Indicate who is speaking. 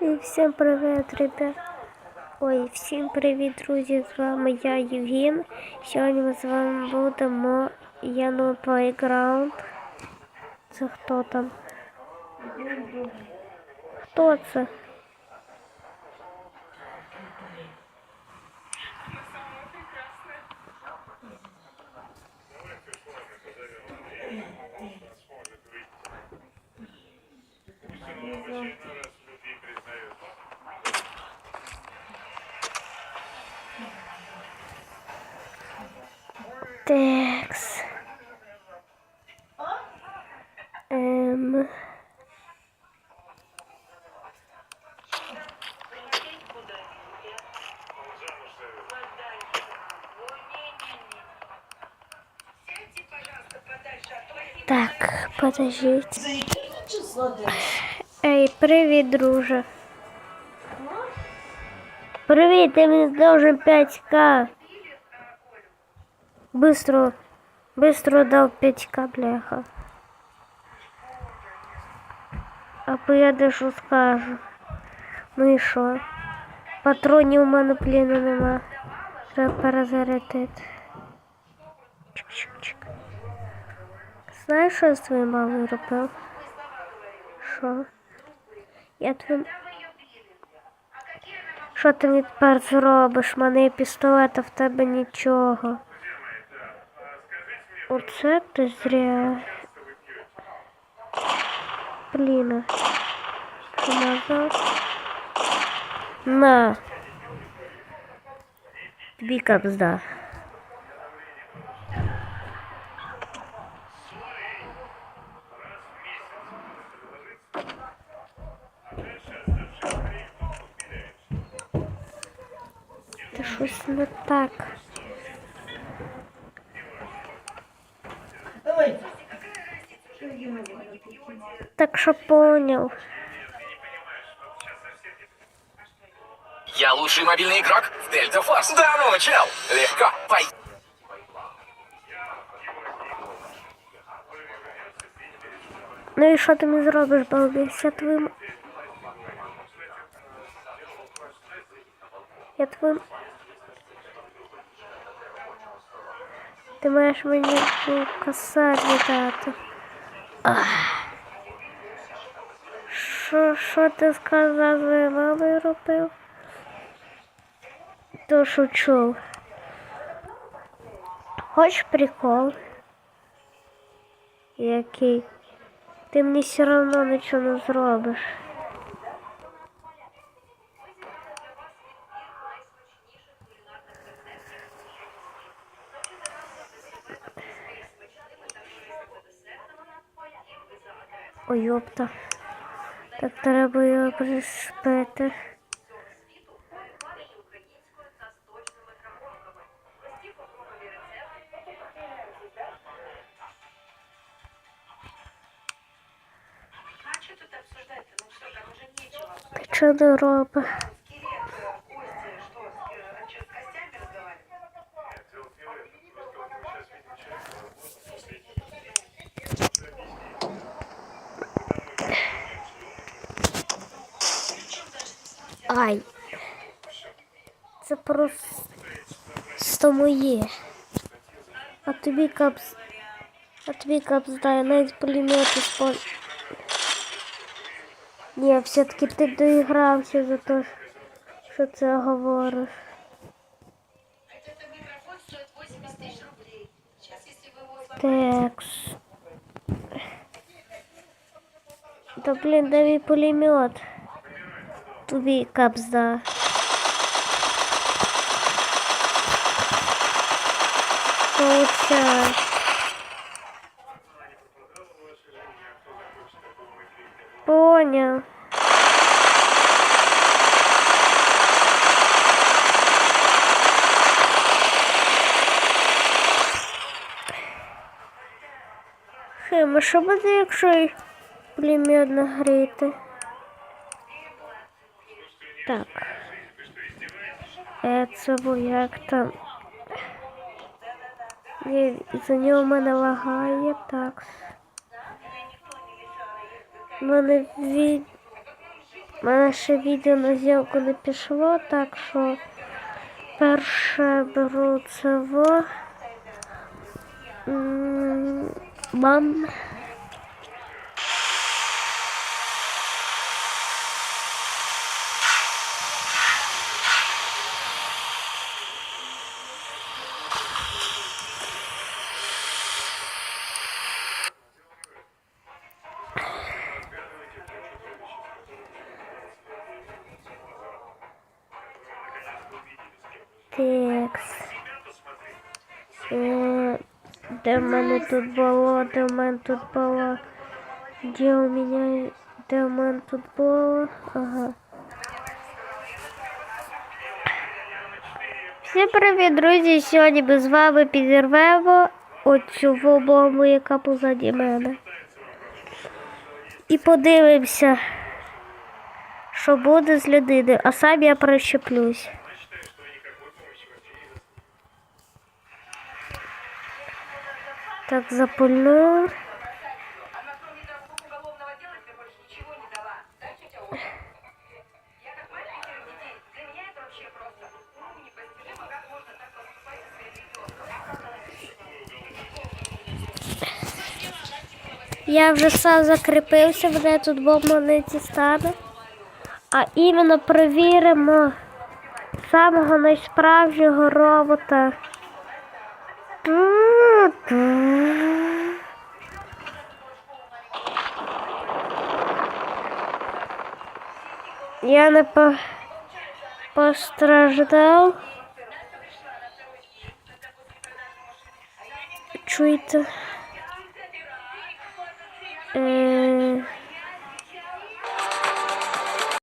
Speaker 1: І всім привіт, ребят. Ой, всім привіт, друзі! З вами я Євген. Сьогодні ми з вами будемо Яну Playground. Це хто там? Хто це? Текс. Ем. Так, подождите. Ей, привіт, друже. Привіт, ти мені должен 5к. Быстро, быстро дал 5к, бляха. Або я дещо скажу. Ну і що? Патронів у мене пліну нема. Треба перезарядити. Чик-чик-чик. Знаєш, що я з твоєю мамою робив? Що? Я твоїм... Що ти мені тепер зробиш? У мене є пістолет, а в тебе нічого. Оце ти зря. Блін. Що назад? На. Тобі капзда. Щось не так. Так що поняв.
Speaker 2: Я лучший мобильный игрок в Дельта Форс. Да ну, чел! Легко, пой...
Speaker 1: Ну і що ти мені зробиш, балбіс? Я твоїм... Я твоїм... Ти маєш мені дати. Ах. Що, що ти сказав, за мамою робив? То шучу. Хоч прикол? Який? Ти мені все равно нічого не зробиш. Ой, йопта. Так треба його
Speaker 3: нечего.
Speaker 1: Ти чого не робиш? Ай. Це просто моє. А тобі капс. А тобі капс дай, навіть пулемет используй. Ні, все-таки ти доігрався за те, що це говориш.
Speaker 3: Этот микрофон стоит 80 тысяч рублей. Сейчас, если вы его сломаете...
Speaker 1: Текс. Да блин, дай мій пулемет. Тобі капзда. Получай. Понял. Хем, а що буде, якщо й пулемет нагріти? Так. Е, це був як там. За нього в мене лагає, так. У мене від мене ще відео на зйомку не пішло, так що перше беру це во. М, Текс. Е, Де в мене тут було, де в мене тут було, де у мене, де в мене тут було, ага. Всім привіт, друзі! Сьогодні ми з вами підірвемо оцю бомбу, яка позаді мене. І подивимося, що буде з людини, а сам я прищеплюсь.
Speaker 3: Своим ребенком.
Speaker 1: Я вже сам закріпився, мене тут бомба не дістане. А іменно перевіримо самого найсправжнього робота. Я не по... постраждал. Чуйте. Э...